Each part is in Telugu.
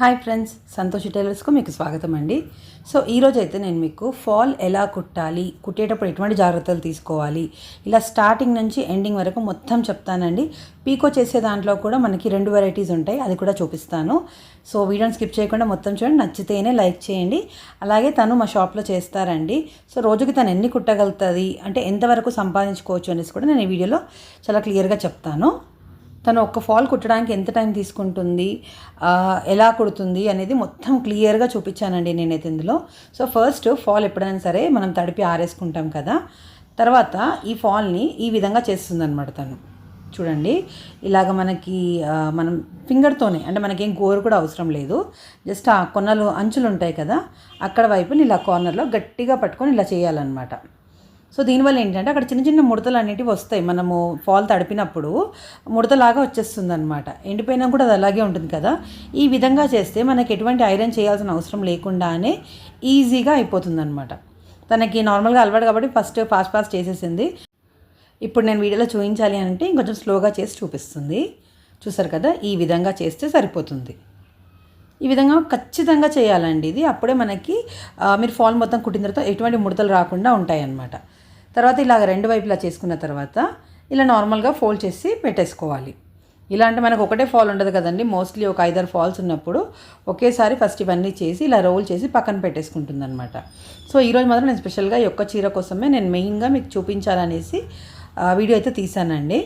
హాయ్ ఫ్రెండ్స్ సంతోషి టైలర్స్కు మీకు స్వాగతం అండి. సో ఈరోజు అయితే నేను మీకు ఫాల్ ఎలా కుట్టాలి కుట్టేటప్పుడు ఎటువంటి జాగ్రత్తలు తీసుకోవాలి ఇలా స్టార్టింగ్ నుంచి ఎండింగ్ వరకు మొత్తం చెప్తానండి. పీకో చేసే దాంట్లో కూడా మనకి రెండు వెరైటీస్ ఉంటాయి అది కూడా చూపిస్తాను. సో వీడియోని స్కిప్ చేయకుండా మొత్తం చూడండి నచ్చితేనే లైక్ చేయండి. అలాగే తను మా షాప్లో చేస్తారండి. సో రోజుకి తను ఎన్ని కుట్టగలుగుతుంది అంటే ఎంతవరకు సంపాదించుకోవచ్చు అనేసి కూడా నేను ఈ వీడియోలో చాలా క్లియర్గా చెప్తాను. తను ఒక్క ఫాల్ కుట్టడానికి ఎంత టైం తీసుకుంటుంది ఎలా కుడుతుంది అనేది మొత్తం క్లియర్గా చూపించానండి నేనైతే ఇందులో. సో ఫస్ట్ ఫాల్ ఎప్పుడైనా సరే మనం తడిపి ఆరేసుకుంటాం కదా తర్వాత ఈ ఫాల్ని ఈ విధంగా చేస్తుంది అనమాట తను. చూడండి ఇలాగ మనకి మనం ఫింగర్తోనే అంటే మనకేం గోరు కూడా అవసరం లేదు. జస్ట్ ఆ కొనలు అంచులు ఉంటాయి కదా అక్కడ వైపుని ఇలా కార్నర్లో గట్టిగా పట్టుకొని ఇలా చేయాలన్నమాట. సో దీనివల్ల ఏంటంటే అక్కడ చిన్న చిన్న ముడతలు అనేటివి వస్తాయి. మనము ఫాల్ తడిపినప్పుడు ముడతలాగా వచ్చేస్తుంది అనమాట ఎండిపోయినా కూడా అది అలాగే ఉంటుంది కదా. ఈ విధంగా చేస్తే మనకి ఎటువంటి ఐరన్ చేయాల్సిన అవసరం లేకుండానే ఈజీగా అయిపోతుంది అనమాట తనకి నార్మల్గా అలవాటు కాబట్టి ఫస్ట్ ఫాస్ట్ ఫాస్ట్ చేసేసింది. ఇప్పుడు నేను వీడియోలో చూపించాలి అంటే ఇంకొంచెం స్లోగా చేసి చూపిస్తుంది. చూసారు కదా? ఈ విధంగా చేస్తే సరిపోతుంది. ఈ విధంగా ఖచ్చితంగా చేయాలండి ఇది. అప్పుడే మనకి మీరు ఫాల్ మొత్తం కుట్టిన తర్వాత ఎటువంటి ముడతలు రాకుండా ఉంటాయన్నమాట. తర్వాత ఇలాగ రెండు వైపులా చేసుకున్న తర్వాత ఇలా నార్మల్గా ఫోల్డ్ చేసి పెట్టేసుకోవాలి. ఇలా అంటే మనకు ఒకటే ఫాల్ ఉండదు కదండి. మోస్ట్లీ ఒక ఐదారు ఫాల్స్ ఉన్నప్పుడు ఒకేసారి ఫస్ట్ ఇవన్నీ చేసి ఇలా రోల్ చేసి పక్కన పెట్టేసుకుంటుంది అనమాట సో ఈరోజు మాత్రం నేను స్పెషల్గా ఈ ఒక్క చీర కోసమే నేను మెయిన్గా మీకు చూపించాలనేసి వీడియో అయితే తీసానండి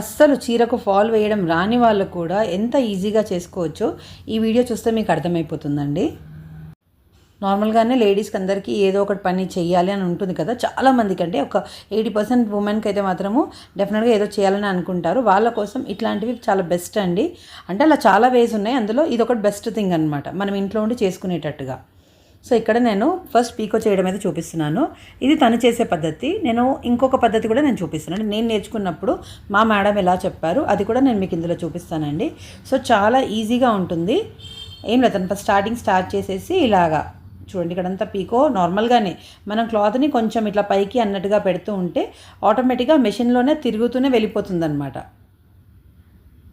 అస్సలు చీరకు ఫాల్ వేయడం రాని వాళ్ళు కూడా ఎంత ఈజీగా చేసుకోవచ్చో ఈ వీడియో చూస్తే మీకు అర్థమైపోతుందండి. నార్మల్గానే లేడీస్కి అందరికీ ఏదో ఒకటి పని చేయాలి అని ఉంటుంది కదా. చాలా మందికి అంటే ఒక ఎయిటీ పర్సెంట్ ఉమెన్కి అయితే మాత్రము డెఫినెట్గా ఏదో చేయాలని అనుకుంటారు. వాళ్ళ కోసం ఇట్లాంటివి చాలా బెస్ట్ అండి. అంటే అలా చాలా వేస్ ఉన్నాయి. అందులో ఇది ఒకటి బెస్ట్ థింగ్ అనమాట మనం ఇంట్లో ఉండి చేసుకునేటట్టుగా. సో ఇక్కడ నేను ఫస్ట్ పీకో చేయడం అయితే చూపిస్తున్నాను. ఇది తను చేసే పద్ధతి. నేను ఇంకొక పద్ధతి కూడా నేను చూపిస్తున్నాను. నేను నేర్చుకున్నప్పుడు మా మేడం ఎలా చెప్పారు అది కూడా నేను మీకు ఇందులో చూపిస్తానండి. సో చాలా ఈజీగా ఉంటుంది. ఏం లేదు. ఫస్ట్ స్టార్టింగ్ స్టార్ట్ చేసేసి ఇలాగా చూడండి ఇక్కడంతా పీకో. నార్మల్గానే మనం క్లాత్ని కొంచెం ఇట్లా పైకి అన్నట్టుగా పెడుతూ ఉంటే ఆటోమేటిక్గా మెషిన్లోనే తిరుగుతూనే వెళ్ళిపోతుందనమాట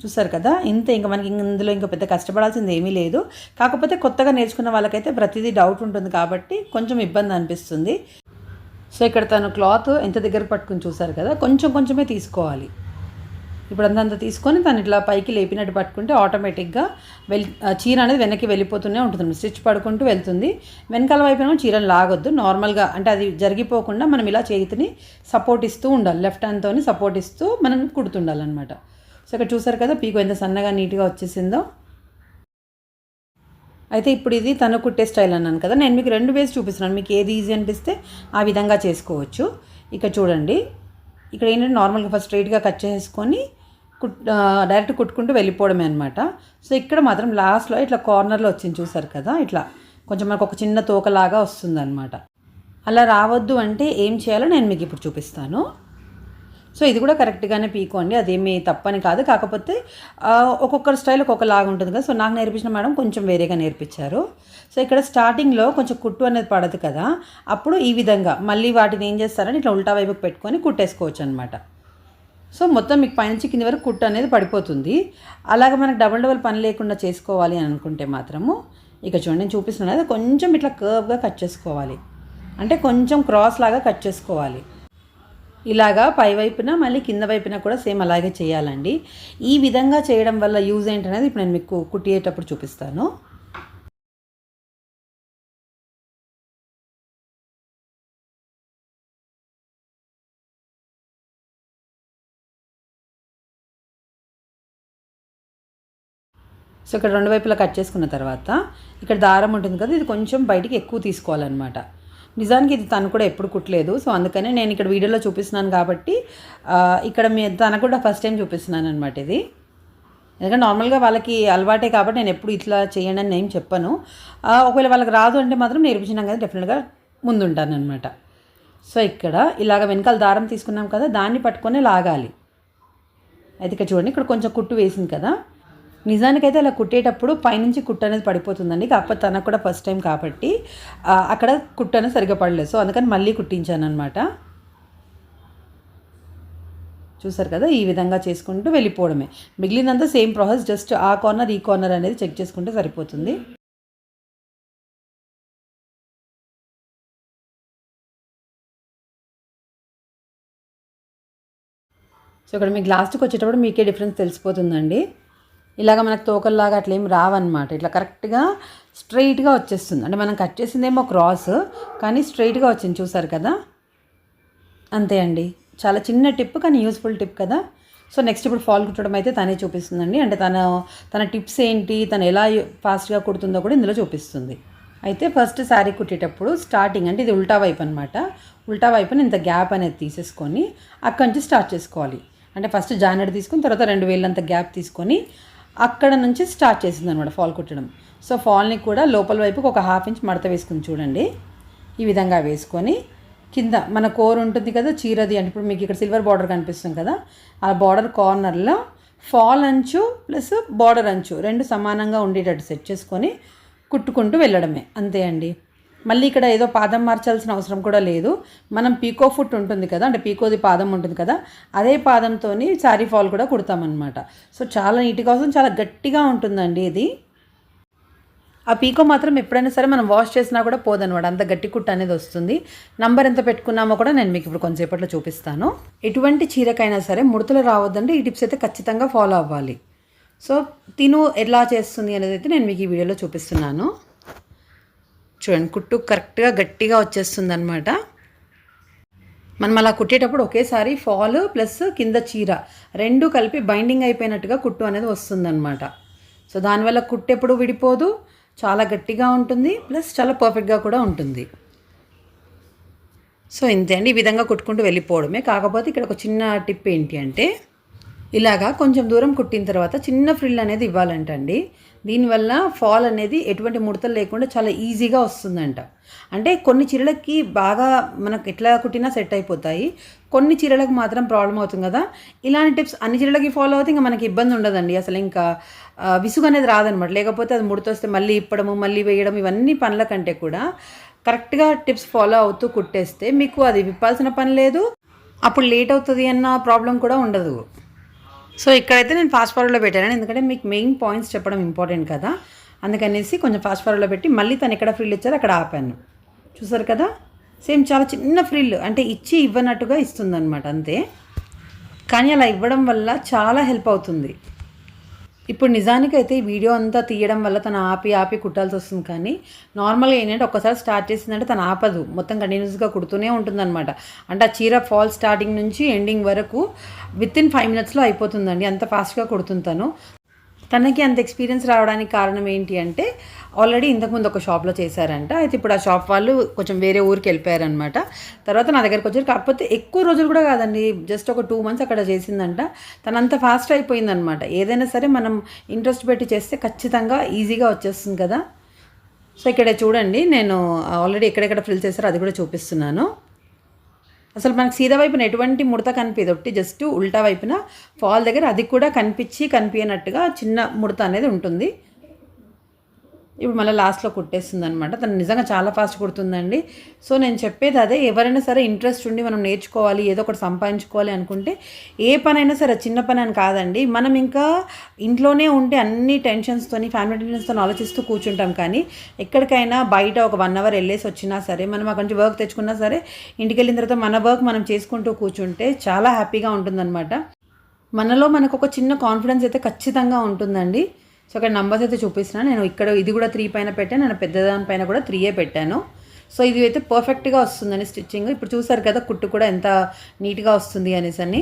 చూసారు కదా? ఇంత ఇంకా మనకి ఇందులో ఇంకా పెద్ద కష్టపడాల్సింది ఏమీ లేదు. కాకపోతే కొత్తగా నేర్చుకున్న వాళ్ళకైతే ప్రతిదీ డౌట్ ఉంటుంది కాబట్టి కొంచెం ఇబ్బంది అనిపిస్తుంది. సో ఇక్కడ తను క్లాత్ ఎంత దగ్గర పట్టుకుని చూసారు కదా? కొంచెం కొంచెమే తీసుకోవాలి. ఇప్పుడు అంతంత తీసుకొని తను ఇట్లా పైకి లేపినట్టు పట్టుకుంటే ఆటోమేటిక్గా వెల్ ఆ చీర అనేది వెనక్కి వెళ్ళిపోతూనే ఉంటుంది స్టిచ్ పడుకుంటూ వెళ్తుంది. వెనకాల వైపు చీరను లాగొద్దు. నార్మల్గా అంటే అది జరిగిపోకుండా మనం ఇలా చేతిని సపోర్ట్ ఇస్తూ ఉండాలి. లెఫ్ట్ హ్యాండ్తో సపోర్ట్ ఇస్తూ మనం కుడుతుండాలన్నమాట. సో ఇక్కడ చూసారు కదా పీకు ఎంత సన్నగా నీట్గా వచ్చేసిందో. అయితే ఇప్పుడు ఇది తను కుట్టే స్టైల్ అన్నాను కదా. నేను మీకు రెండు వేసి చూపిస్తున్నాను. మీకు ఏది ఈజీ అనిపిస్తే ఆ విధంగా చేసుకోవచ్చు. ఇక చూడండి. ఇక్కడ ఏంటంటే నార్మల్గా ఫస్ట్ స్ట్రైట్గా కట్ చేసుకొని కుట్ డైరెక్ట్ కుట్టుకుంటూ వెళ్ళిపోవడమే అనమాట సో ఇక్కడ మాత్రం లాస్ట్లో ఇట్లా కార్నర్లో వచ్చింది చూసారు కదా ఇట్లా కొంచెం మనకు ఒక చిన్న తోకలాగా వస్తుందన్నమాట. అలా రావద్దు అంటే ఏం చేయాలో నేను మీకు ఇప్పుడు చూపిస్తాను. సో ఇది కూడా కరెక్ట్గానే పీకోండి అదేమీ తప్పని కాదు. కాకపోతే ఒక్కొక్కరి స్టైల్ ఒక్కొక్కలాగా ఉంటుంది కదా. సో నాకు నేర్పించిన మేడం కొంచెం వేరేగా నేర్పించారు. సో ఇక్కడ స్టార్టింగ్లో కొంచెం కుట్టు అనేది పడదు కదా అప్పుడు ఈ విధంగా మళ్ళీ వాటిని ఏం చేస్తారని ఇట్లా ఉల్టా వైపుకి పెట్టుకొని కుట్టేసుకోవచ్చు అనమాట సో మొత్తం మీకు పైనుంచి కింది వరకు కుట్టు అనేది పడిపోతుంది. అలాగ మనకు డబల్ డబల్ పని లేకుండా చేసుకోవాలి అని అనుకుంటే మాత్రము ఇక చూడండి నేను చూపిస్తున్నాను అది కొంచెం ఇట్లా కర్వ్గా కట్ చేసుకోవాలి. అంటే కొంచెం క్రాస్ లాగా కట్ చేసుకోవాలి. ఇలాగా పై వైపున మళ్ళీ కింద వైపున కూడా సేమ్ అలాగే చేయాలండి. ఈ విధంగా చేయడం వల్ల యూజ్ ఏంటనేది ఇప్పుడు నేను మీకు కుట్టేటప్పుడు చూపిస్తాను. సో ఇక్కడ రెండు వైపులా కట్ చేసుకున్న తర్వాత ఇక్కడ దారం ఉంటుంది కదా ఇది కొంచెం బయటికి ఎక్కువ తీసుకోవాలన్నమాట. నిజానికి ఇది తను కూడా ఎప్పుడు కుట్టలేదు సో అందుకనే నేను ఇక్కడ వీడియోలో చూపిస్తున్నాను కాబట్టి ఇక్కడ మీ తన కూడా ఫస్ట్ టైం చూపిస్తున్నాను అనమాట ఇది. ఎందుకంటే నార్మల్గా వాళ్ళకి అలవాటే కాబట్టి నేను ఎప్పుడు ఇట్లా చేయండి అని నేను చెప్పను. ఒకవేళ వాళ్ళకి రాదు అంటే మాత్రం నేర్పించినాం కదా డెఫినెట్గా ముందుంటాను అనమాట సో ఇక్కడ ఇలాగ వెనకాల దారం తీసుకున్నాం కదా దాన్ని పట్టుకొని లాగాలి. అయితే ఇక్కడ చూడండి ఇక్కడ కొంచెం కుట్టు వేసింది కదా. నిజానికైతే అలా కుట్టేటప్పుడు పైనుంచి కుట్ట అనేది పడిపోతుందండి. కాకపోతే తనకు కూడా ఫస్ట్ టైం కాబట్టి అక్కడ కుట్ట అనేది సరిగ్గా పడలేదు. సో అందుకని మళ్ళీ కుట్టించాను అనమాట చూసారు కదా ఈ విధంగా చేసుకుంటూ వెళ్ళిపోవడమే. మిగిలినంతా సేమ్ ప్రాసెస్ జస్ట్ ఆ కార్నర్ ఈ కార్నర్ అనేది చెక్ చేసుకుంటే సరిపోతుంది. సో ఇక్కడ మీకు లాస్ట్కి వచ్చేటప్పుడు మీకే డిఫరెన్స్ తెలిసిపోతుందండి. ఇలాగ మనకు తోకల్లాగా అట్లా ఏం రావన్నమాట. ఇట్లా కరెక్ట్గా స్ట్రైట్గా వచ్చేస్తుంది. అంటే మనం కట్ చేసిందేమో క్రాస్ కానీ స్ట్రైట్గా వచ్చింది చూసారు కదా? అంతే అండి. చాలా చిన్న టిప్ కానీ యూస్ఫుల్ టిప్ కదా? సో నెక్స్ట్ ఇప్పుడు ఫాల్ కుట్టడం అయితే తనే చూపిస్తుందండి. అంటే తన తన టిప్స్ ఏంటి తను ఎలా ఫాస్ట్గా కుడుతుందో కూడా ఇందులో చూపిస్తుంది. అయితే ఫస్ట్ శారీ కుట్టేటప్పుడు స్టార్టింగ్ అంటే ఇది ఉల్టా వైపు అనమాట ఉల్టా వైపున ఇంత గ్యాప్ అనేది తీసేసుకొని అక్కడి నుంచి స్టార్ట్ చేసుకోవాలి. అంటే ఫస్ట్ జానెడ్ తీసుకుని తర్వాత రెండు వేలంత గ్యాప్ తీసుకొని అక్కడ నుంచి స్టార్ట్ చేసింది అనమాట ఫాల్ కుట్టడం. సో ఫాల్ని కూడా లోపల వైపుకి ఒక హాఫ్ ఇంచ్ మడత వేసుకుని చూడండి. ఈ విధంగా వేసుకొని కింద మన కోర్ ఉంటుంది కదా చీరది అంటే ఇప్పుడు మీకు ఇక్కడ సిల్వర్ బార్డర్ కనిపిస్తుంది కదా ఆ బార్డర్ కార్నర్లో ఫాల్ అంచు ప్లస్ బార్డర్ అంచు రెండు సమానంగా ఉండేటట్టు సెట్ చేసుకొని కుట్టుకుంటూ వెళ్ళడమే. అంతే అండి. మళ్ళీ ఇక్కడ ఏదో పాదం మార్చాల్సిన అవసరం కూడా లేదు. మనం పీకో ఫుట్ ఉంటుంది కదా అంటే పీకోది పాదం ఉంటుంది కదా అదే పాదంతో శారీ ఫాల్ కూడా కుడతామన్నమాట. సో చాలా నీట్గా వస్తుంది చాలా గట్టిగా ఉంటుందండి ఇది. ఆ పీకో మాత్రం ఎప్పుడైనా సరే మనం వాష్ చేసినా కూడా పోదనమాట అంత గట్టి కుట్ట అనేది వస్తుంది. నంబర్ ఎంత పెట్టుకున్నామో కూడా నేను మీకు ఇప్పుడు కొంచెంసేపట్లో చూపిస్తాను. ఎటువంటి చీరకైనా సరే ముడతలు రావద్దంటే ఈ టిప్స్ అయితే ఖచ్చితంగా ఫాలో అవ్వాలి. సో తిను ఎలా చేస్తుంది అనేది అయితే నేను మీకు ఈ వీడియోలో చూపిస్తున్నాను. చూడండి కుట్టు కరెక్ట్గా గట్టిగా వచ్చేస్తుంది అనమాట మనం అలా కుట్టేటప్పుడు ఒకేసారి ఫాల్ ప్లస్ కింద చీర రెండు కలిపి బైండింగ్ అయిపోయినట్టుగా కుట్టు అనేది వస్తుందన్నమాట. సో దానివల్ల కుట్టు ఎప్పుడు విడిపోదు చాలా గట్టిగా ఉంటుంది ప్లస్ చాలా పర్ఫెక్ట్గా కూడా ఉంటుంది. సో ఇంతే అండి ఈ విధంగా కుట్టుకుంటూ వెళ్ళిపోవడమే. కాకపోతే ఇక్కడ ఒక చిన్న టిప్ ఏంటి అంటే ఇలాగా కొంచెం దూరం కుట్టిన తర్వాత చిన్న ఫ్రిల్ అనేది ఇవ్వాలంటండి. దీనివల్ల ఫాల్ అనేది ఎటువంటి ముడతలు లేకుండా చాలా ఈజీగా వస్తుందంట. అంటే కొన్ని చీరలకి బాగా మనకు ఎట్లా కుట్టినా సెట్ అయిపోతాయి. కొన్ని చీరలకు మాత్రం ప్రాబ్లం అవుతుంది కదా. ఇలాంటి టిప్స్ అన్ని చీరలకి ఫాలో అవుతే ఇంకా మనకి ఇబ్బంది ఉండదండి. అసలు ఇంకా విసుగు అనేది రాదనమాట లేకపోతే అది ముడతొస్తే మళ్ళీ ఇప్పడము మళ్ళీ వేయడం ఇవన్నీ పనుల కంటే కూడా కరెక్ట్గా టిప్స్ ఫాలో అవుతూ కుట్టేస్తే మీకు అది విప్పాల్సిన పని లేదు. అప్పుడు లేట్ అవుతుంది అన్న ప్రాబ్లం కూడా ఉండదు. సో ఇక్కడైతే నేను ఫాస్ట్ ఫార్వర్డ్లో పెట్టాను ఎందుకంటే మీకు మెయిన్ పాయింట్స్ చెప్పడం ఇంపార్టెంట్ కదా. అందుకనేసి కొంచెం ఫాస్ట్ ఫార్వర్డ్లో పెట్టి మళ్ళీ తను ఎక్కడ ఫ్రిల్ ఇచ్చారో అక్కడ ఆపాను. చూసారు కదా? సేమ్ చాలా చిన్న ఫ్రిల్ అంటే ఇచ్చి ఇవ్వనట్టుగా ఇస్తుందన్నమాట అంతే. కానీ అలా ఇవ్వడం వల్ల చాలా హెల్ప్ అవుతుంది. ఇప్పుడు నిజానికైతే ఈ వీడియో అంతా తీయడం వల్ల తను ఆపి ఆపి కుట్టాల్సి వస్తుంది కానీ నార్మల్గా ఏంటంటే ఒకసారి స్టార్ట్ చేసిందంటే తను ఆపదు. మొత్తం కంటిన్యూస్గా కుడుతూనే ఉంటుందన్నమాట. అంటే ఆ చీర ఫాల్ స్టార్టింగ్ నుంచి ఎండింగ్ వరకు విత్ ఇన్ ఫైవ్ మినిట్స్లో అయిపోతుందండి. అంత ఫాస్ట్గా కుడుతుంది తను. తనకి అంత ఎక్స్పీరియన్స్ రావడానికి కారణం ఏంటి అంటే ఆల్రెడీ ఇంతకుముందు ఒక షాప్లో చేశారంట. అయితే ఇప్పుడు ఆ షాప్ వాళ్ళు కొంచెం వేరే ఊరికి వెళ్ళిపోయారనమాట తర్వాత నా దగ్గరకు వచ్చారు. కాకపోతే ఎక్కువ రోజులు కూడా కాదండి. జస్ట్ ఒక టూ మంత్స్ అక్కడ చేసిందంట. తనంత ఫాస్ట్ అయిపోయిందనమాట ఏదైనా సరే మనం ఇంట్రెస్ట్ పెట్టి చేస్తే ఖచ్చితంగా ఈజీగా వచ్చేస్తుంది కదా. సో ఇక్కడ చూడండి. నేను ఆల్రెడీ ఎక్కడెక్కడ ఫిల్ చేశారో అది కూడా చూపిస్తున్నాను. అసలు మనకు సీదా వైపున ఎటువంటి ముడత కనిపించదు. ఒకటి జస్ట్ ఉల్టా వైపున ఫాల్ దగ్గర అది కూడా కనిపించి కనిపించినట్టుగా చిన్న ముడత అనేది ఉంటుంది. ఇప్పుడు మళ్ళీ లాస్ట్లో కుట్టేస్తుంది అనమాట తను నిజంగా చాలా ఫాస్ట్ కుడుతుందండి. సో నేను చెప్పేది అదే. ఎవరైనా సరే ఇంట్రెస్ట్ ఉండి మనం నేర్చుకోవాలి ఏదో ఒకటి సంపాదించుకోవాలి అనుకుంటే ఏ పనైనా సరే చిన్న పని అని కాదండి. మనం ఇంకా ఇంట్లోనే ఉంటే అన్ని టెన్షన్స్తోని ఫ్యామిలీ టెన్షన్స్తో ఆలోచిస్తూ కూర్చుంటాం కానీ ఎక్కడికైనా బయట ఒక వన్ అవర్ వెళ్ళేసి వచ్చినా సరే మనం అక్కడి నుంచి వర్క్ తెచ్చుకున్నా సరే ఇంటికి వెళ్ళిన తర్వాత మన వర్క్ మనం చేసుకుంటూ కూర్చుంటే చాలా హ్యాపీగా ఉంటుందన్నమాట. మనలో మనకు ఒక చిన్న కాన్ఫిడెన్స్ అయితే ఖచ్చితంగా ఉంటుందండి. సో అక్కడ నంబర్స్ అయితే చూపిస్తున్నాను నేను ఇక్కడ ఇది కూడా త్రీ పైన పెట్టాను నేను పెద్దదాని పైన కూడా త్రీయే పెట్టాను. సో ఇది అయితే పర్ఫెక్ట్గా వస్తుందని స్టిచ్చింగ్ ఇప్పుడు చూసారు కదా కుట్టు కూడా ఎంత నీట్గా వస్తుంది అనేసి అని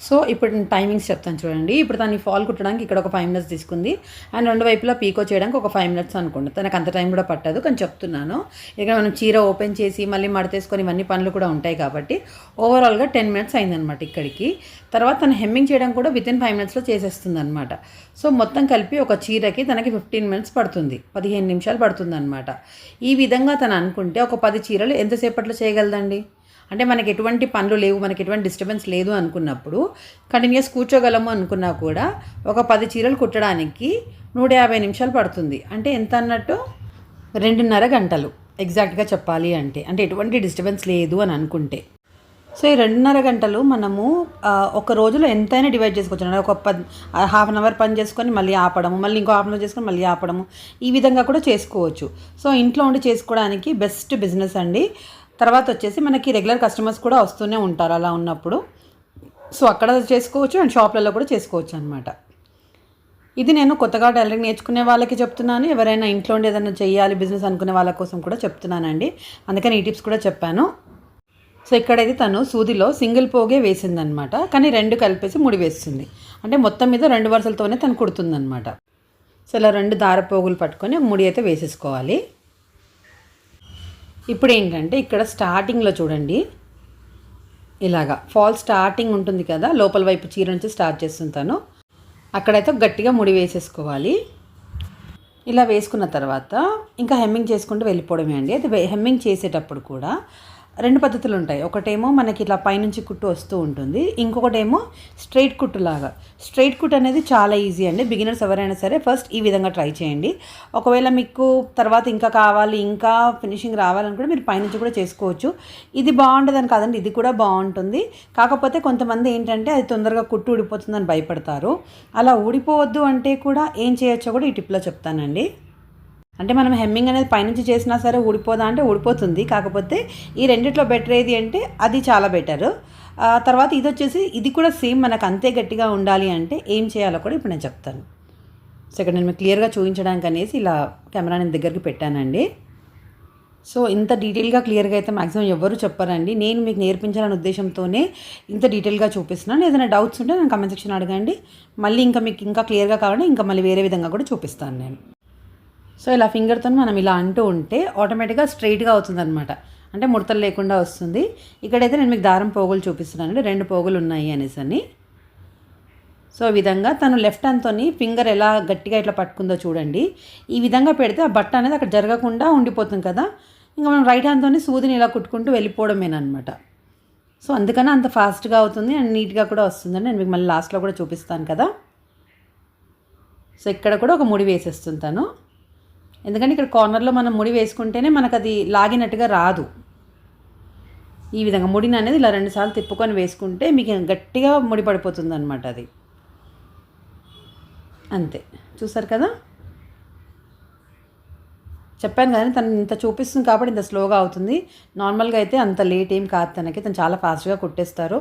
సో ఇప్పుడు టైమింగ్స్ చెప్తాను చూడండి. ఇప్పుడు తను ఫాల్ కుట్టడానికి ఇక్కడ ఒక ఫైవ్ మినిట్స్ తీసుకుంది. అండ్ రెండు వైపులా పీకో చేయడానికి ఒక ఫైవ్ మినిట్స్ అనుకోండి. తనకు అంత టైం కూడా పట్టదు. కానీ చెప్తున్నాను. ఇక్కడ మనం చీర ఓపెన్ చేసి మళ్ళీ మడతేసుకొని ఇవన్నీ పనులు కూడా ఉంటాయి కాబట్టి ఓవరాల్గా టెన్ మినిట్స్ అయిందనమాట ఇక్కడికి. తర్వాత తను హెమ్మింగ్ చేయడం కూడా వితిన్ ఫైవ్ మినిట్స్లో చేసేస్తుంది అనమాట సో మొత్తం కలిపి ఒక చీరకి తనకి ఫిఫ్టీన్ మినిట్స్ పడుతుంది. పదిహేను నిమిషాలు పడుతుంది అనమాట ఈ విధంగా తను అనుకుంటే ఒక పది చీరలు ఎంతసేపట్లో చేయగలదండి? అంటే మనకి ఎటువంటి పనులు లేవు మనకి ఎటువంటి డిస్టర్బెన్స్ లేదు అనుకున్నప్పుడు కంటిన్యూస్ కూర్చోగలము అనుకున్నా కూడా ఒక పది చీరలు కుట్టడానికి నూట యాభై నిమిషాలు పడుతుంది. అంటే ఎంత అన్నట్టు? రెండున్నర గంటలు ఎగ్జాక్ట్గా చెప్పాలి అంటే. అంటే ఎటువంటి డిస్టర్బెన్స్ లేదు అని అనుకుంటే. సో ఈ రెండున్నర గంటలు మనము ఒక రోజులో ఎంతైనా డివైడ్ చేసుకోవచ్చు. ఒక పది హాఫ్ అన్ అవర్ పని చేసుకొని మళ్ళీ ఆపడము మళ్ళీ ఇంకో హాఫ్ అన్ అవర్ చేసుకొని మళ్ళీ ఆపడము ఈ విధంగా కూడా చేసుకోవచ్చు. సో ఇంట్లో ఉండి చేసుకోవడానికి బెస్ట్ బిజినెస్ అండి. తర్వాత వచ్చేసి మనకి రెగ్యులర్ కస్టమర్స్ కూడా వస్తూనే ఉంటారు అలా ఉన్నప్పుడు. సో అక్కడ చేసుకోవచ్చు అండ్ షాప్లలో కూడా చేసుకోవచ్చు అనమాట ఇది నేను కొత్తగా టైలరింగ్ నేర్చుకునే వాళ్ళకి చెప్తున్నాను. ఎవరైనా ఇంట్లో ఉండి ఏదైనా చేయాలి బిజినెస్ అనుకునే వాళ్ళ కోసం కూడా చెప్తున్నానండి. అందుకని ఈ టిప్స్ కూడా చెప్పాను. సో ఇక్కడైతే తను సూదిలో సింగిల్ పోగే వేసిందనమాట కానీ రెండు కలిపేసి ముడి వేస్తుంది. అంటే మొత్తం మీద రెండు వరుసలతోనే తను కుడుతుందనమాట సో ఇలా రెండు దార పోగులు పట్టుకొని ముడి అయితే వేసేసుకోవాలి. ఇప్పుడు ఏంటంటే ఇక్కడ స్టార్టింగ్లో చూడండి. ఇలాగా ఫాల్ స్టార్టింగ్ ఉంటుంది కదా లోపల వైపు చీర నుంచి స్టార్ట్ చేస్తుంటాను అక్కడైతే గట్టిగా ముడి వేసేసుకోవాలి. ఇలా వేసుకున్న తర్వాత ఇంకా హెమ్మింగ్ చేసుకుంటూ వెళ్ళిపోవడమే అండి. అయితే హెమ్మింగ్ చేసేటప్పుడు కూడా రెండు పద్ధతులు ఉంటాయి ఒకటేమో మనకి ఇట్లా పైనుంచి కుట్టు వస్తూ ఉంటుంది. ఇంకొకటేమో స్ట్రైట్ కుట్టు లాగా. స్ట్రైట్ కుట్ అనేది చాలా ఈజీ అండి. బిగినర్స్ ఎవరైనా సరే ఫస్ట్ ఈ విధంగా ట్రై చేయండి. ఒకవేళ మీకు తర్వాత ఇంకా కావాలి ఇంకా ఫినిషింగ్ రావాలనుకుంటే మీరు పైనుంచి కూడా చేసుకోవచ్చు. ఇది బాగుంటుందని కాదండి. ఇది కూడా బాగుంటుంది. కాకపోతే కొంతమంది ఏంటంటే అది తొందరగా కుట్టు ఊడిపోతుందని భయపడతారు. అలా ఊడిపోవద్దు అంటే కూడా ఏం చేయొచ్చో కూడా ఈ టిప్లో చెప్తానండి. అంటే మనం హెమ్మింగ్ అనేది పైనుంచి చేసినా సరే ఊడిపోదా అంటే ఊడిపోతుంది. కాకపోతే ఈ రెండిట్లో బెటర్ ఏది అంటే అది చాలా బెటర్ తర్వాత ఇది వచ్చేసి ఇది కూడా సేమ్ మనకు అంతే గట్టిగా ఉండాలి అంటే ఏం చేయాలో కూడా ఇప్పుడు నేను చెప్తాను. సో ఇక్కడ నేను మీకు క్లియర్గా చూపించడానికి అనేసి ఇలా కెమెరా నేను దగ్గరికి పెట్టానండి. సో ఇంత డీటెయిల్గా క్లియర్గా అయితే మాక్సిమం ఎవరు చెప్పారండి. నేను మీకు నేర్పించాలనే ఉద్దేశంతోనే ఇంత డీటెయిల్గా చూపిస్తున్నాను. ఏదైనా డౌట్స్ ఉంటే నేను కమెంట్ సెక్షన్ అడగండి. మళ్ళీ ఇంకా మీకు ఇంకా క్లియర్గా కావాలంటే ఇంకా మళ్ళీ వేరే విధంగా కూడా చూపిస్తాను నేను. సో ఇలా ఫింగర్తో మనం ఇలా అంటూ ఉంటే ఆటోమేటిక్గా స్ట్రైట్గా అవుతుందన్నమాట. అంటే ముడతలు లేకుండా వస్తుంది. ఇక్కడైతే నేను మీకు దారం పోగులు చూపిస్తున్నాను. రెండు పోగులు ఉన్నాయి అనేసి అని. సో ఈ విధంగా తను లెఫ్ట్ హ్యాండ్తోని ఫింగర్ ఎలా గట్టిగా ఇట్లా పట్టుకుందో చూడండి. ఈ విధంగా పెడితే ఆ బట్ట అనేది అక్కడ జరగకుండా ఉండిపోతుంది కదా. ఇంకా మనం రైట్ హ్యాండ్తోని సూదిని ఇలా కుట్టుకుంటూ వెళ్ళిపోవడమేనమాట సో అందుకని అంత ఫాస్ట్గా అవుతుంది అండ్ నీట్గా కూడా వస్తుందని నేను మీకు మళ్ళీ లాస్ట్లో కూడా చూపిస్తాను కదా. సో ఇక్కడ కూడా ఒక ముడి వేసేస్తుంటాను ఎందుకంటే ఇక్కడ కార్నర్లో మనం ముడి వేసుకుంటేనే మనకు అది లాగినట్టుగా రాదు. ఈ విధంగా ముడిని అనేది ఇలా రెండుసార్లు తిప్పుకొని వేసుకుంటే మీకు గట్టిగా ముడి పడిపోతుంది అనమాట అది. అంతే. చూసారు కదా? చెప్పాను కానీ తను ఇంత చూపిస్తుంది కాబట్టి ఇంత స్లోగా అవుతుంది. నార్మల్గా అయితే అంత లేట్ ఏం కాదు తనకి. తను చాలా ఫాస్ట్గా కుట్టేస్తారు.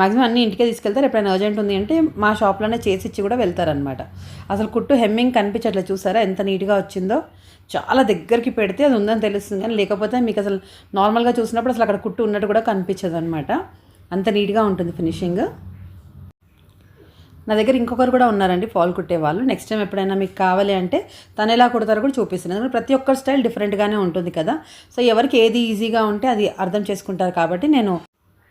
మాక్సిమం అన్ని ఇంటికే తీసుకెళ్తారు. ఎప్పుడైనా అర్జెంట్ ఉంది అంటే మా షాప్లోనే చేసి ఇచ్చి కూడా వెళ్తారనమాట అసలు కుట్టు హెమ్మింగ్ కనిపించట్లేదు చూసారా? ఎంత నీట్గా వచ్చిందో. చాలా దగ్గరికి పెడితే అది ఉందని తెలుస్తుంది కానీ లేకపోతే మీకు అసలు నార్మల్గా చూసినప్పుడు అసలు అక్కడ కుట్టు ఉన్నట్టు కూడా కనిపించదు అనమాట అంత నీట్గా ఉంటుంది ఫినిషింగ్ నా దగ్గర ఇంకొకరు కూడా ఉన్నారండి ఫాల్ కుట్టే వాళ్ళు నెక్స్ట్ టైం ఎప్పుడైనా మీకు కావాలి అంటే తను ఎలా కుడతారో కూడా చూపిస్తున్నాను. ఎందుకంటే ప్రతి ఒక్కరి స్టైల్ డిఫరెంట్గానే ఉంటుంది కదా. సో ఎవరికి ఏది ఈజీగా ఉంటే అది అర్థం చేసుకుంటారు కాబట్టి నేను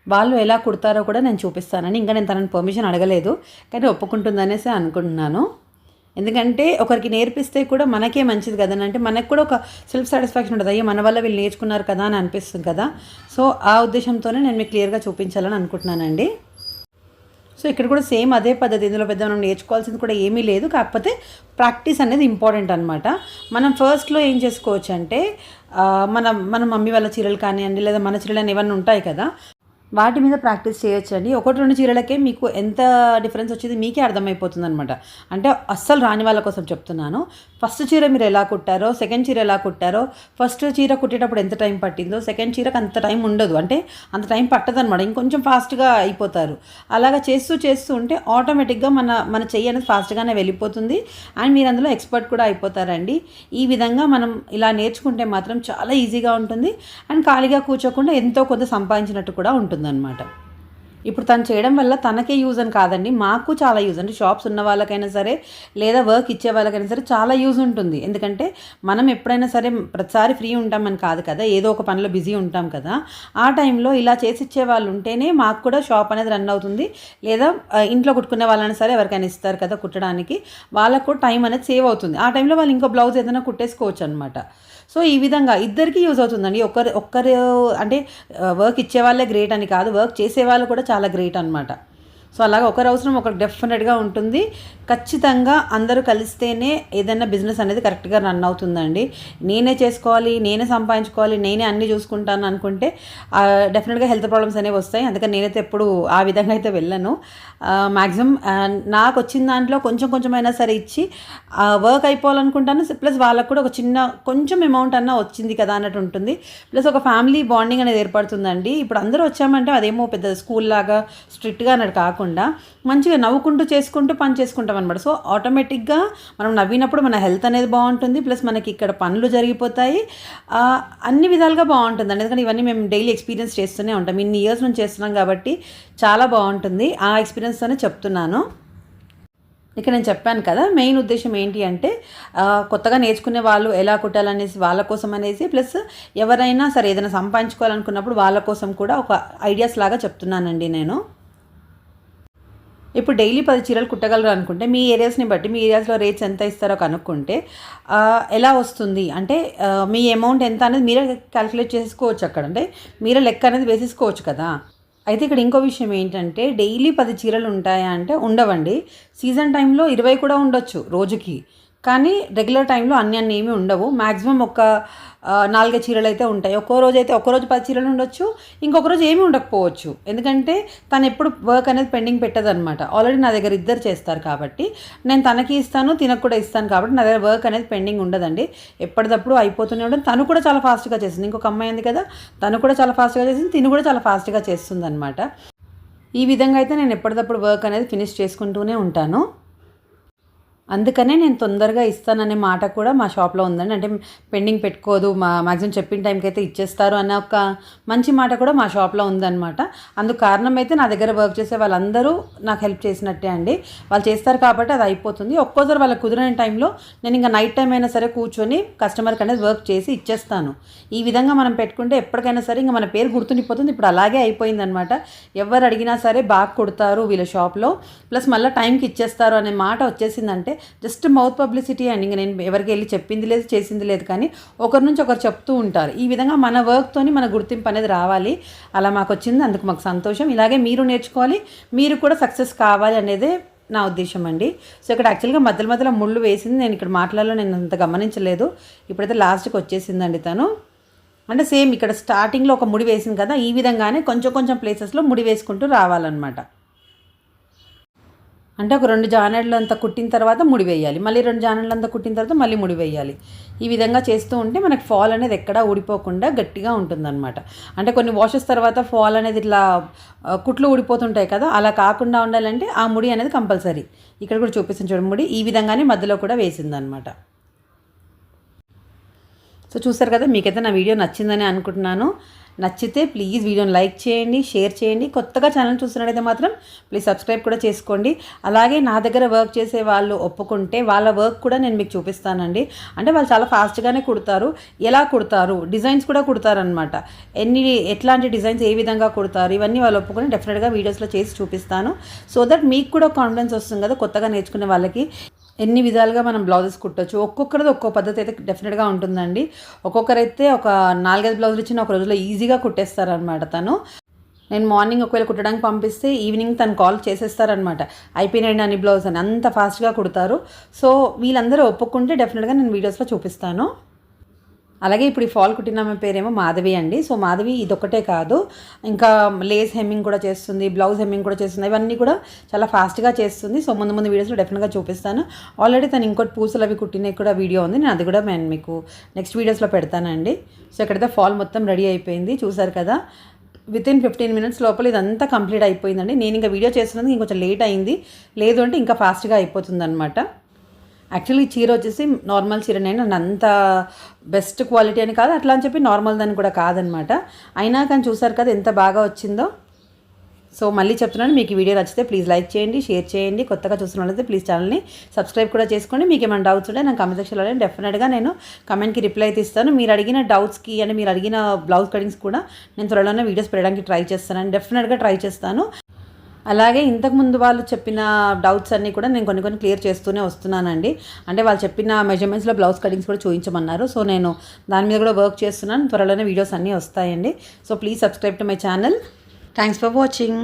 వాళ్ళు ఎలా కుడతారో కూడా నేను చూపిస్తానని ఇంకా నేను తనని పర్మిషన్ అడగలేదు. కానీ ఒప్పుకుంటుందనేసి అనుకుంటున్నాను. ఎందుకంటే ఒకరికి నేర్పిస్తే కూడా మనకే మంచిది కదా అంటే మనకు కూడా ఒక సెల్ఫ్ సాటిస్ఫాక్షన్ ఉంటుంది. అయ్యో మన వల్ల వీళ్ళు నేర్చుకున్నారు కదా అని అనిపిస్తుంది కదా. సో ఆ ఉద్దేశంతోనే నేను మీకు క్లియర్గా చూపించాలని అనుకుంటున్నానండి. సో ఇక్కడ కూడా సేమ్ అదే పద్ధతి. ఇందులో పెద్ద మనం నేర్చుకోవాల్సింది కూడా ఏమీ లేదు. కాకపోతే ప్రాక్టీస్ అనేది ఇంపార్టెంట్ అనమాట మనం ఫస్ట్లో ఏం చేసుకోవచ్చు అంటే మన మన మమ్మీ వాళ్ళ చీరలు కానివ్వండి లేదా మన చీరలు అని ఏమన్నా ఉంటాయి కదా వాటి మీద ప్రాక్టీస్ చేయొచ్చండి. ఒకటి రెండు చీరలకే మీకు ఎంత డిఫరెన్స్ వచ్చేది మీకే అర్థమైపోతుంది అనమాట అంటే అస్సలు రాని వాళ్ళ కోసం చెప్తున్నాను. ఫస్ట్ చీర మీరు ఎలా కుట్టారో సెకండ్ చీర ఎలా కుట్టారో ఫస్ట్ చీర కుట్టేటప్పుడు ఎంత టైం పట్టిందో సెకండ్ చీరకు అంత టైం ఉండదు. అంటే అంత టైం పట్టదనమాట ఇంకొంచెం ఫాస్ట్గా అయిపోతారు. అలాగా చేస్తూ చేస్తూ ఉంటే ఆటోమేటిక్గా మన మన చెయ్యి అనేది ఫాస్ట్గానే వెళ్ళిపోతుంది. అండ్ మీరు అందులో ఎక్స్పర్ట్ కూడా అయిపోతారండి. ఈ విధంగా మనం ఇలా నేర్చుకుంటే మాత్రం చాలా ఈజీగా ఉంటుంది. అండ్ ఖాళీగా కూర్చోకుండా ఎంతో కొంత సంపాదించినట్టు కూడా ఉంటుందన్నమాట. ఇప్పుడు తను చేయడం వల్ల తనకే యూజ్ అని కాదండి. మాకు చాలా యూజ్ అంటే షాప్స్ ఉన్న వాళ్ళకైనా సరే లేదా వర్క్ ఇచ్చే వాళ్ళకైనా సరే చాలా యూజ్ ఉంటుంది. ఎందుకంటే మనం ఎప్పుడైనా సరే ప్రతిసారి ఫ్రీ ఉంటామని కాదు కదా. ఏదో ఒక పనిలో బిజీ ఉంటాం కదా. ఆ టైంలో ఇలా చేసి ఇచ్చే వాళ్ళు ఉంటేనే మాకు కూడా షాప్ అనేది రన్ అవుతుంది. లేదా ఇంట్లో కుట్టుకునే వాళ్ళైనా సరే ఎవరికైనా ఇస్తారు కదా కుట్టడానికి. వాళ్ళకు కూడా టైం అనేది సేవ్ అవుతుంది. ఆ టైంలో వాళ్ళు ఇంకో బ్లౌజ్ ఏదైనా కుట్టేసుకోవచ్చు అనమాట సో ఈ విధంగా ఇద్దరికి యూజ్ అవుతుందండి. ఒక్కరు ఒక్కరు అంటే వర్క్ ఇచ్చే వాళ్ళే గ్రేట్ అని కాదు వర్క్ చేసే వాళ్ళు కూడా చాలా గ్రేట్ అనమాట సో అలాగా ఒకరి అవసరం ఒకరు డెఫినెట్గా ఉంటుంది. ఖచ్చితంగా అందరూ కలిస్తేనే ఏదైనా బిజినెస్ అనేది కరెక్ట్గా రన్ అవుతుందండి. నేనే చేసుకోవాలి నేనే సంపాదించుకోవాలి నేనే అన్నీ చూసుకుంటాను అనుకుంటే డెఫినెట్గా హెల్త్ ప్రాబ్లమ్స్ అనేవి వస్తాయి. అందుకని నేనైతే ఎప్పుడు ఆ విధంగా అయితే వెళ్ళను. మ్యాక్సిమం నాకు వచ్చిన దాంట్లో కొంచెం కొంచెమైనా సరే ఇచ్చి వర్క్ అయిపోవాలనుకుంటాను. ప్లస్ వాళ్ళకు కూడా ఒక చిన్న కొంచెం అమౌంట్ అన్నా వచ్చింది కదా అన్నట్టు ఉంటుంది. ప్లస్ ఒక ఫ్యామిలీ బాండింగ్ అనేది ఏర్పడుతుందండి. ఇప్పుడు అందరూ వచ్చామంటే అదేమో పెద్ద స్కూల్ లాగా స్ట్రిక్ట్గా అన్నట్టు కాకుండా మంచిగా నవ్వుకుంటూ చేసుకుంటూ పని చేసుకుంటాం అనమాట సో ఆటోమేటిక్గా మనం నవ్వినప్పుడు మన హెల్త్ అనేది బాగుంటుంది. ప్లస్ మనకి ఇక్కడ పనులు జరిగిపోతాయి. అన్ని విధాలుగా బాగుంటుందండి ఎందుకంటే ఇవన్నీ మేము డైలీ ఎక్స్పీరియన్స్ చేస్తూనే ఉంటాం. ఇన్ని ఇయర్స్ నుంచి చేస్తున్నాం కాబట్టి చాలా బాగుంటుంది. ఆ ఎక్స్పీరియన్స్తోనే చెప్తున్నాను. ఇక నేను చెప్పాను కదా మెయిన్ ఉద్దేశం ఏంటి అంటే కొత్తగా నేర్చుకునే వాళ్ళు ఎలా కుట్టాలనేసి వాళ్ళ కోసం అనేసి ప్లస్ ఎవరైనా సరే ఏదైనా సంపాదించుకోవాలనుకున్నప్పుడు వాళ్ళ కోసం కూడా ఒక ఐడియాస్ లాగా చెప్తున్నానండి నేను. ఇప్పుడు డైలీ పది చీరలు కుట్టగలరు అనుకుంటే మీ ఏరియాస్ని బట్టి మీ ఏరియాస్లో రేట్స్ ఎంత ఇస్తారో కనుక్కుంటే ఎలా వస్తుంది? అంటే మీ అమౌంట్ ఎంత అనేది మీరే క్యాలిక్యులేట్ చేసుకోవచ్చు అక్కడ. అంటే మీరే లెక్క అనేది వేసేసుకోవచ్చు కదా. అయితే ఇక్కడ ఇంకో విషయం ఏంటంటే డైలీ పది చీరలు ఉంటాయా అంటే ఉండవండి. సీజన్ టైంలో ఇరవై కూడా ఉండొచ్చు రోజుకి. కానీ రెగ్యులర్ టైంలో అన్ని అన్ని ఏమీ ఉండవు. మ్యాక్సిమం ఒక నాలుగే చీరలు అయితే ఉంటాయి. ఒక్కో రోజు అయితే ఒక్కో రోజు పది చీరలు ఉండొచ్చు ఇంకొక రోజు ఏమీ ఉండకపోవచ్చు. ఎందుకంటే తను ఎప్పుడు వర్క్ అనేది పెండింగ్ పెట్టదనమాట ఆల్రెడీ నా దగ్గర ఇద్దరు చేస్తారు కాబట్టి నేను తనకి ఇస్తాను తినకు కూడా ఇస్తాను కాబట్టి నా దగ్గర వర్క్ అనేది పెండింగ్ ఉండదండి. ఎప్పటికప్పుడు అయిపోతూనే ఉండదు తను కూడా చాలా ఫాస్ట్గా చేస్తుంది. ఇంకొక అమ్మాయి ఉంది కదా తను కూడా చాలా ఫాస్ట్గా చేసింది తిను కూడా చాలా ఫాస్ట్గా చేస్తుంది అనమాట ఈ విధంగా అయితే నేను ఎప్పటికప్పుడు వర్క్ అనేది ఫినిష్ చేసుకుంటూనే ఉంటాను. అందుకనే నేను తొందరగా ఇస్తాననే మాట కూడా మా షాప్లో ఉందండి. అంటే పెండింగ్ పెట్టుకోదు. మా మ్యాక్సిమం చెప్పిన టైంకి అయితే ఇచ్చేస్తారు అనే ఒక మంచి మాట కూడా మా షాప్లో ఉందన్నమాట. అందుకు కారణం అయితే నా దగ్గర వర్క్ చేసే వాళ్ళందరూ నాకు హెల్ప్ చేసినట్టే అండి. వాళ్ళు చేస్తారు కాబట్టి అది అయిపోతుంది. ఒక్కోసారి వాళ్ళకి కుదిరిన టైంలో నేను ఇంకా నైట్ టైం అయినా సరే కూర్చొని కస్టమర్కి అనేది వర్క్ చేసి ఇచ్చేస్తాను. ఈ విధంగా మనం పెట్టుకుంటే ఎప్పటికైనా సరే ఇంకా మన పేరు గుర్తుండిపోతుంది. ఇప్పుడు అలాగే అయిపోయిందనమాట ఎవరు అడిగినా సరే బాగా కొడతారు వీళ్ళ షాప్లో ప్లస్ మళ్ళీ టైంకి ఇచ్చేస్తారు అనే మాట వచ్చేసిందంటే జస్ట్ మౌత్ పబ్లిసిటీ అండి ఇంకా నేను ఎవరికి వెళ్ళి చెప్పింది లేదు చేసింది లేదు కానీ ఒకరి నుంచి ఒకరు చెప్తూ ఉంటారు. ఈ విధంగా మన వర్క్తోని మన గుర్తింపు అనేది రావాలి. అలా మాకు వచ్చింది. అందుకు మాకు సంతోషం. ఇలాగే మీరు నేర్చుకోవాలి. మీరు కూడా సక్సెస్ కావాలి అనేదే నా ఉద్దేశం అండి. సో ఇక్కడ యాక్చువల్గా మధ్యలో మధ్యలో ముళ్ళు వేసింది. నేను ఇక్కడ మాట్లాడాలో నేను అంత గమనించలేదు. ఇప్పుడైతే లాస్ట్కి వచ్చేసిందండి తను. అంటే సేమ్ ఇక్కడ స్టార్టింగ్లో ఒక ముడి వేసింది కదా ఈ విధంగానే కొంచెం కొంచెం ప్లేసెస్లో ముడి వేసుకుంటూ రావాలన్నమాట. అంటే ఒక రెండు జానెడ్లు అంతా కుట్టిన తర్వాత ముడి వేయాలి. మళ్ళీ రెండు జానెడ్లు అంతా కుట్టిన తర్వాత మళ్ళీ ముడి వేయాలి. ఈ విధంగా చేస్తూ ఉంటే మనకి ఫాల్ అనేది ఎక్కడా ఊడిపోకుండా గట్టిగా ఉంటుందన్నమాట. అంటే కొన్ని వాషెస్ తర్వాత ఫాల్ అనేది ఇట్లా కుట్లు ఊడిపోతుంటాయి కదా అలా కాకుండా ఉండాలంటే ఆ ముడి అనేది కంపల్సరీ. ఇక్కడ కూడా చూపిస్తాను చూడండి ముడి. ఈ విధంగానే మధ్యలో కూడా వేసిందనమాట సో చూసారు కదా మీకైతే నా వీడియో నచ్చిందని అనుకుంటున్నాను. నచ్చితే ప్లీజ్ వీడియోని లైక్ చేయండి షేర్ చేయండి. కొత్తగా ఛానల్ చూస్తున్నట్టయితే మాత్రం ప్లీజ్ సబ్స్క్రైబ్ కూడా చేసుకోండి. అలాగే నా దగ్గర వర్క్ చేసే వాళ్ళు ఒప్పుకుంటే వాళ్ళ వర్క్ కూడా నేను మీకు చూపిస్తానండి. అంటే వాళ్ళు చాలా ఫాస్ట్గానే కుడతారు. ఎలా కుడతారు? డిజైన్స్ కూడా కుడతారనమాట ఎన్ని ఎట్లాంటి డిజైన్స్ ఏ విధంగా కుడతారు? ఇవన్నీ వాళ్ళు ఒప్పుకొని డెఫినెట్గా వీడియోస్లో చేసి చూపిస్తాను. సో దట్ మీకు కూడా కాన్ఫిడెన్స్ వస్తుంది కదా కొత్తగా నేర్చుకునే వాళ్ళకి. ఎన్ని విధాలుగా మనం బ్లౌజెస్ కుట్టచ్చు. ఒక్కొక్కరిది ఒక్కో పద్ధతి అయితే డెఫినెట్గా ఉంటుందండి. ఒక్కొక్కరైతే ఒక నాలుగైదు బ్లౌజులు ఇచ్చిన ఒక రోజులో ఈజీగా కుట్టేస్తారనమాట తను. నేను మార్నింగ్ ఒకవేళ కుట్టడానికి పంపిస్తే ఈవినింగ్ తను కాల్ చేసేస్తారనమాట అయిపోయినాయండి అన్ని బ్లౌజ్ అని. అంత ఫాస్ట్గా కుడతారు. సో వీళ్ళందరూ ఒప్పుకుంటే డెఫినెట్గా నేను వీడియోస్లో చూపిస్తాను. అలాగే ఇప్పుడు ఈ ఫాల్ కుట్టిన ఆమె పేరేమో మాధవి అండి. సో మాధవి ఇదొక్కటే కాదు. ఇంకా లేస్ హెమ్మింగ్ కూడా చేస్తుంది బ్లౌజ్ హెమ్మింగ్ కూడా చేస్తుంది. ఇవన్నీ కూడా చాలా ఫాస్ట్గా చేస్తుంది. సో ముందు ముందు వీడియోస్లో డెఫినెట్గా చూపిస్తాను. ఆల్రెడీ తను ఇంకోటి పూసలు అవి కుట్టినవి కూడా వీడియో ఉంది. నేను అది కూడా నేను మీకు నెక్స్ట్ వీడియోస్లో పెడతానండి. సో ఇక్కడైతే ఫాల్ మొత్తం రెడీ అయిపోయింది చూసారు కదా? విత్ ఇన్ ఫిఫ్టీన్ మినిట్స్ లోపల ఇదంతా కంప్లీట్ అయిపోయిందండి. నేను ఇంకా వీడియో చేస్తున్నందుకు ఇంకొంచెం లేట్ అయింది. లేదు అంటే ఇంకా ఫాస్ట్గా అయిపోతుంది అనమాట యాక్చువల్లీ చీర వచ్చేసి నార్మల్ చీర నన్ను అంత బెస్ట్ క్వాలిటీ అని కాదు అట్లా అని చెప్పి నార్మల్ దాన్ని కూడా కాదనమాట. అయినా కానీ చూసారు కదా ఎంత బాగా వచ్చిందో. సో మళ్ళీ చెప్తున్నాను మీకు వీడియో నచ్చితే ప్లీజ్ లైక్ చేయండి షేర్ చేయండి. కొత్తగా చూస్తున్నట్లయితే ప్లీజ్ ఛానల్ని సబ్స్క్రైబ్ కూడా చేసుకోండి. మీకు ఏమైనా డౌట్స్ ఉంటే నాకు కమెంట్ సెక్షన్లో డెఫినెట్గా నేను కమెంట్కి రిప్లై అయితే ఇస్తాను. మీరు అడిగిన డౌట్స్కి అంటే మీరు అడిగిన బ్లౌజ్ కటింగ్స్ కూడా నేను త్వరలోనే వీడియోస్ పెట్టడానికి ట్రై చేస్తాను. డెఫినెట్గా ట్రై చేస్తాను. అలాగే ఇంతకుముందు వాళ్ళు చెప్పిన డౌట్స్ అన్నీ కూడా నేను కొన్ని కొన్ని క్లియర్ చేస్తూనే వస్తున్నానండి. అంటే వాళ్ళు చెప్పిన మెజర్మెంట్స్లో బ్లౌజ్ కటింగ్స్ కూడా చూపించమన్నారు సో నేను దాని మీద కూడా వర్క్ చేస్తున్నాను. త్వరలోనే వీడియోస్ అన్నీ వస్తాయండి. So please subscribe to my channel thanks for watching